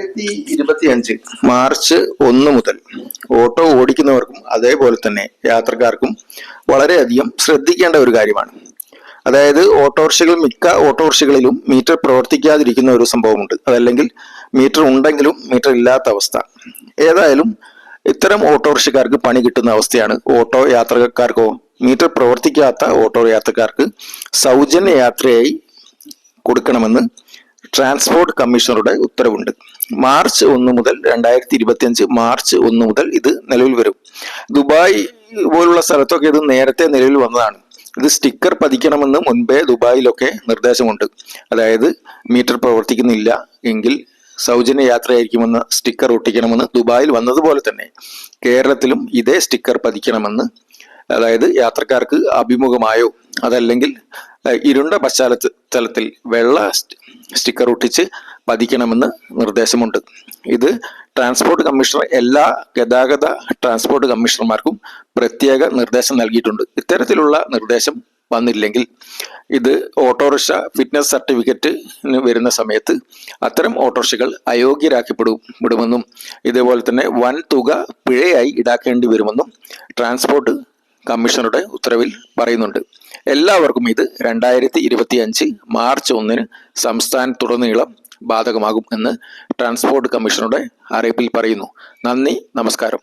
രണ്ടായിരത്തി ഇരുപത്തി അഞ്ച് മാർച്ച് ഒന്ന് മുതൽ ഓട്ടോ ഓടിക്കുന്നവർക്കും അതേപോലെ തന്നെ യാത്രക്കാർക്കും വളരെയധികം ശ്രദ്ധിക്കേണ്ട ഒരു കാര്യമാണ്. അതായത് ഓട്ടോറിക്ഷകൾ മിക്ക ഓട്ടോറിക്ഷകളിലും മീറ്റർ പ്രവർത്തിക്കാതിരിക്കുന്ന ഒരു സംഭവമുണ്ട്. അതല്ലെങ്കിൽ മീറ്റർ ഉണ്ടെങ്കിലും മീറ്റർ ഇല്ലാത്ത അവസ്ഥ. ഏതായാലും ഇത്തരം ഓട്ടോറിക്ഷക്കാർക്ക് പണി കിട്ടുന്ന അവസ്ഥയാണ് ഓട്ടോ യാത്രക്കാർക്കോ മീറ്റർ പ്രവർത്തിക്കാത്ത ഓട്ടോ യാത്രക്കാർക്ക് സൗജന്യ യാത്രയായി കൊടുക്കണമെന്ന് ട്രാൻസ്പോർട്ട് കമ്മീഷണറുടെ ഉത്തരവുണ്ട്. മാർച്ച് ഒന്ന് മുതൽ രണ്ടായിരത്തി ഇരുപത്തി അഞ്ച് മാർച്ച് ഒന്ന് മുതൽ ഇത് നിലവിൽ വരും. ദുബായ് പോലുള്ള സ്ഥലത്തൊക്കെ ഇത് നേരത്തെ നിലവിൽ വന്നതാണ്. ഇത് സ്റ്റിക്കർ പതിക്കണമെന്ന് മുൻപേ ദുബായിലൊക്കെ നിർദ്ദേശമുണ്ട്. അതായത് മീറ്റർ പ്രവർത്തിക്കുന്നില്ല എങ്കിൽ സൗജന്യ യാത്രയായിരിക്കുമെന്ന് സ്റ്റിക്കർ ഒട്ടിക്കണമെന്ന് ദുബായിൽ വന്നതുപോലെ തന്നെ കേരളത്തിലും ഇതേ സ്റ്റിക്കർ പതിക്കണമെന്ന് അതായത് യാത്രക്കാർക്ക് അഭിമുഖമായോ അതല്ലെങ്കിൽ ഇരുണ്ട പശ്ചാത്തലത്തിൽ വെള്ള സ്റ്റിക്കർ ഒട്ടിച്ച് പതിക്കണമെന്ന് നിർദ്ദേശമുണ്ട്. ഇത് ട്രാൻസ്പോർട്ട് കമ്മീഷണർ എല്ലാ ഗതാഗത ട്രാൻസ്പോർട്ട് കമ്മീഷണർമാർക്കും പ്രത്യേക നിർദ്ദേശം നൽകിയിട്ടുണ്ട്. ഇത്തരത്തിലുള്ള നിർദ്ദേശം വന്നില്ലെങ്കിൽ ഇത് ഓട്ടോറിക്ഷ ഫിറ്റ്നസ് സർട്ടിഫിക്കറ്റിന് വരുന്ന സമയത്ത് അത്തരം ഓട്ടോറിക്ഷകൾ അയോഗ്യരാക്കപ്പെടും വിടുമെന്നും ഇതേപോലെ തന്നെ വൻ തുക പിഴയായി ഈടാക്കേണ്ടി വരുമെന്നും ട്രാൻസ്പോർട്ട് കമ്മീഷണറുടെ ഉത്തരവിൽ പറയുന്നുണ്ട്. എല്ലാവർക്കും ഇത് രണ്ടായിരത്തി ഇരുപത്തി അഞ്ച് മാർച്ച് ഒന്നിന് സംസ്ഥാനത്തുടനീളം ബാധകമാകും എന്ന് ട്രാൻസ്പോർട്ട് കമ്മീഷണറുടെ അറിയിപ്പിൽ പറയുന്നു. നന്ദി നമസ്കാരം.